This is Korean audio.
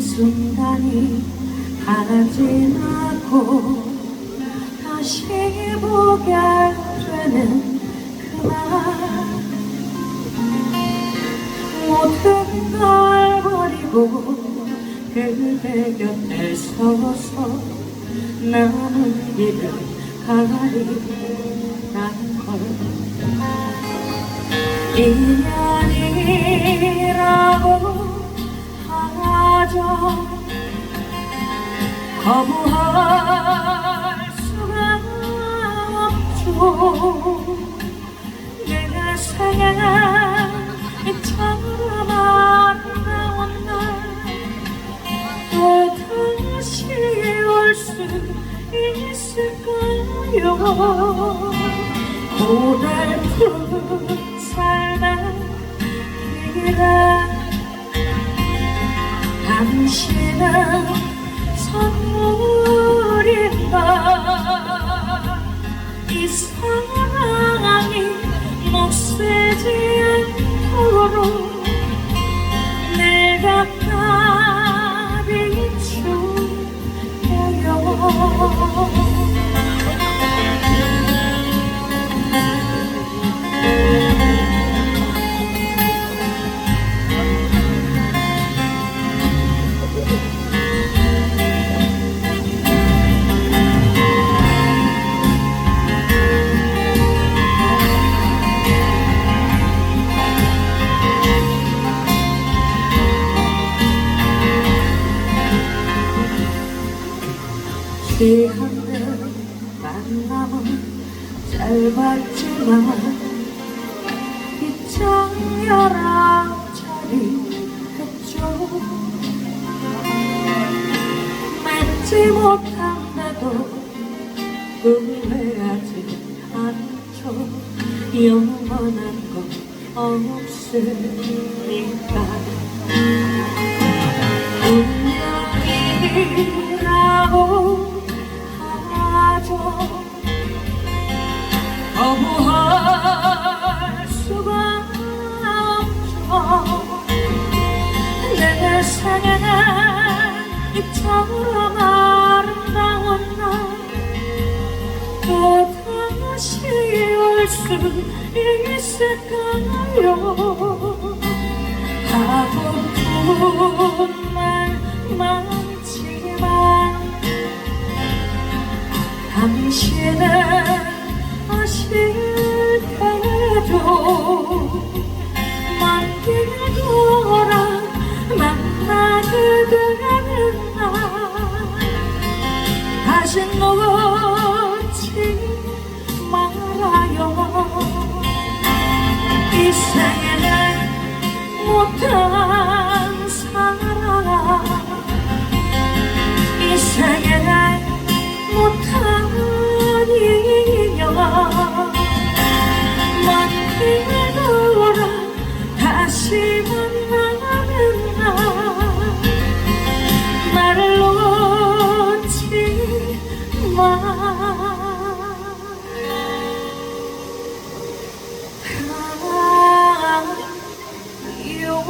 순간이 하나 지나고 다시 보게 되는 그날 모든 걸 버리고 그대 곁에 서서 남은 길을 가리라는 걸. 인연이라고 하죠. 거부할 수가 없죠. 내가 사랑한 이처럼 아름다운 날또 다시 올 수 있을까요. 고달픈 삶의 길에 당신은 선물인가? 이 사랑이 시한는 만남은 짧았지만 이창 열한 차리 했죠 맺지 못한데도 후회하지 않죠 영원한 건 없으니까 거부할 수가 없죠 내 생에는 이처럼 아름다운 날또 다시 올수 있을까요 하고 싶은 말 많지만 당신은 되는 날. 다신 놓지 말아요. 이 생에는 못한 사랑 이 생에는 다시 만나는 날 나를 놓지 마. 가요